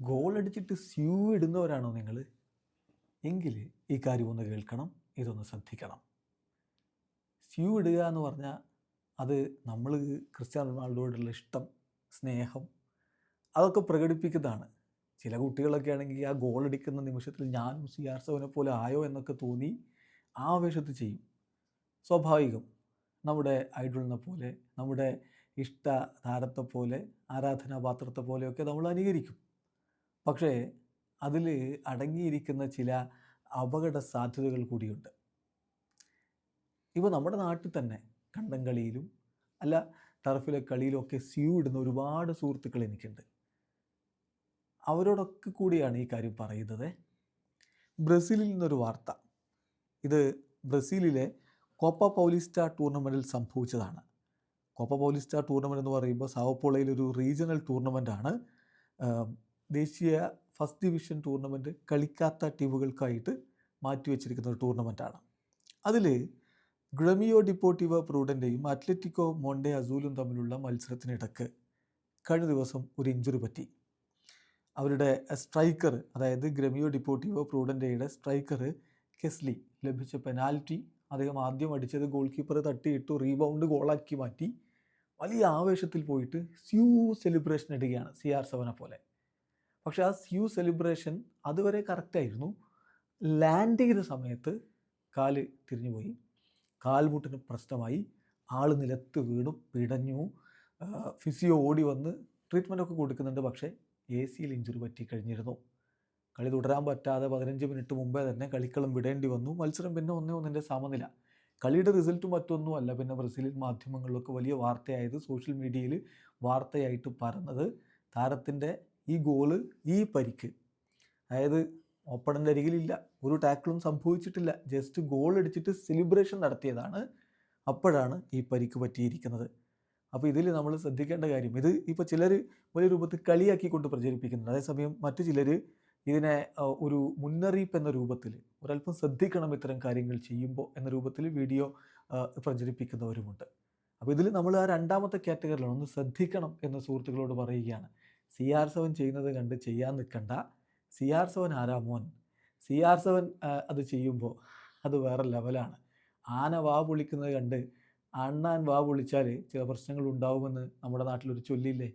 Goal അടിച്ചിട്ട് sue ഇടുന്നവരാണോ നിങ്ങൾ എങ്കിൽ ഈ കാര്യം ഒന്ന് കേൾക്കണം ഇതൊന്ന് ശ്രദ്ധിക്കണം. സ്യൂ ഇടുക എന്ന് പറഞ്ഞാൽ അത് നമ്മൾ ക്രിസ്ത്യാനോ റൊണാൾഡോയോടുള്ള ഇഷ്ടം സ്നേഹം അതൊക്കെ പ്രകടിപ്പിക്കുന്നതാണ്. ചില കുട്ടികളൊക്കെ ആണെങ്കിൽ ആ ഗോൾ അടിക്കുന്ന നിമിഷത്തിൽ ഞാനും സി ആർ സെവനെ പോലെ ആയോ എന്നൊക്കെ തോന്നി ആവേശത്ത് ചെയ്യും. സ്വാഭാവികം. നമ്മുടെ ഐഡലിനെ പോലെ നമ്മുടെ ഇഷ്ട താരത്തെ പോലെ ആരാധനാപാത്രത്തെ പോലെയൊക്കെ നമ്മൾ അനുകരിക്കും പക്ഷേ അതിൽ അടങ്ങിയിരിക്കുന്ന ചില അപകട സാധ്യതകൾ കൂടിയുണ്ട്. ഇപ്പോൾ നമ്മുടെ നാട്ടിൽ തന്നെ കണ്ടം കളിയിലും അല്ല ടർഫിലെ കളിയിലൊക്കെ സ്യൂ ഇടുന്ന ഒരുപാട് സുഹൃത്തുക്കൾ എനിക്കുണ്ട്. അവരോടൊക്കെ കൂടിയാണ് ഈ കാര്യം പറയുന്നത്. ബ്രസീലിൽ നിന്നൊരു വാർത്ത. ഇത് ബ്രസീലിലെ കോപ്പ പൗലിസ്റ്റ ടൂർണമെന്റിൽ സംഭവിച്ചതാണ്. കോപ്പ പൗലിസ്റ്റ ടൂർണമെന്റ് എന്ന് പറയുമ്പോൾ സാവപ്പോളയിൽ ഒരു റീജിയണൽ ടൂർണമെന്റാണ് ദേശീയ ഫസ്റ്റ് ഡിവിഷൻ ടൂർണമെന്റ് കളിക്കാത്ത ടീമുകൾക്കായിട്ട് മാറ്റിവെച്ചിരിക്കുന്ന ഒരു ടൂർണമെന്റാണ് അതിൽ ഗ്രമിയോ ഡിപ്പോർട്ടിവ പ്രൂഡന്റെയും അത്ലറ്റിക്കോ മോണ്ടെ അസൂലും തമ്മിലുള്ള മത്സരത്തിനിടക്ക് കഴിഞ്ഞ ദിവസം ഒരു ഇഞ്ചുറി പറ്റി. അവരുടെ സ്ട്രൈക്കർ അതായത് ഗ്രമിയോ ഡിപ്പോർട്ടിവോ പ്രൂഡന്റെയുടെ സ്ട്രൈക്കർ കെസ്ലി ലഭിച്ച പെനാൽറ്റി അദ്ദേഹം ആദ്യം അടിച്ചത് ഗോൾ കീപ്പർ തട്ടിയിട്ടു റീബൗണ്ട് ഗോളാക്കി മാറ്റി വലിയ ആവേശത്തിൽ പോയിട്ട് സ്യൂ സെലിബ്രേഷൻ ഇടുകയാണ് സി ആർ സെവനെ പോലെ. പക്ഷേ ആ സ്യൂ സെലിബ്രേഷൻ അതുവരെ കറക്റ്റായിരുന്നു ലാൻഡ് ചെയ്ത സമയത്ത് കാൽ തിരിഞ്ഞുപോയി കാൽമുട്ടിന് പ്രശ്നമായി. ആൾ നിലത്ത് വീണു പിടഞ്ഞു. ഫിസിയോ ഓടി വന്ന് ട്രീറ്റ്മെന്റ് ഒക്കെ കൊടുക്കുന്നുണ്ട്. പക്ഷേ എ സിയിൽ ഇഞ്ചുറി പറ്റി കഴിഞ്ഞിരുന്നു. കളി തുടരാൻ പറ്റാതെ പതിനഞ്ച് മിനിറ്റ് മുമ്പേ തന്നെ കളിക്കളം വിടേണ്ടി വന്നു. മത്സരം പിന്നെ ഒന്നേ ഒന്നിന്റെ സമനില. കളിയുടെ റിസൾട്ട് മറ്റൊന്നും അല്ല. പിന്നെ ബ്രസീലിൽ മാധ്യമങ്ങളിലൊക്കെ വലിയ വാർത്തയായത് സോഷ്യൽ മീഡിയയിൽ വാർത്തയായിട്ട് പറഞ്ഞത് താരത്തിന്റെ ഈ ഗോൾ ഈ പരിക്ക്. അതായത് ഓപ്പണന്റെ അരികിലില്ല ഒരു ടാക്കിളും സംഭവിച്ചിട്ടില്ല. ജസ്റ്റ് ഗോൾ അടിച്ചിട്ട് സെലിബ്രേഷൻ നടത്തിയതാണ് അപ്പോഴാണ് ഈ പരിക്ക് പറ്റിയിരിക്കുന്നത്. അപ്പോൾ ഇതിൽ നമ്മൾ ശ്രദ്ധിക്കേണ്ട കാര്യം ഇത് ഇപ്പോൾ ചിലർ വലിയ രൂപത്തിൽ കളിയാക്കിക്കൊണ്ട് പ്രചരിപ്പിക്കുന്നുണ്ട്. അതേസമയം മറ്റു ചിലർ ഇതിനെ ഒരു മുന്നറിയിപ്പ് എന്ന രൂപത്തിൽ ഒരല്പം ശ്രദ്ധിക്കണം ഇത്തരം കാര്യങ്ങൾ ചെയ്യുമ്പോൾ എന്ന രൂപത്തിൽ വീഡിയോ പ്രചരിപ്പിക്കുന്നവരുമുണ്ട്. അപ്പോൾ ഇതിൽ നമ്മൾ ആ രണ്ടാമത്തെ കാറ്റഗറിയിലാണ് ഒന്ന് ശ്രദ്ധിക്കണം എന്ന് സുഹൃത്തുക്കളോട് പറയുകയാണ്. സി ആർ സെവൻ ചെയ്യുന്നത് കണ്ട് ചെയ്യാൻ നിൽക്കണ്ട സി ആർ സെവൻ ആരാ മോൻ? സി ആർ സെവൻ അത് ചെയ്യുമ്പോൾ അത് വേറെ ലെവലാണ് ആന വാ പൊളിക്കുന്നത് കണ്ട് അണ്ണാൻ വാ പൊളിച്ചാൽ ചില പ്രശ്നങ്ങൾ ഉണ്ടാവുമെന്ന് നമ്മുടെ നാട്ടിലൊരു ചൊല്ലില്ലേ?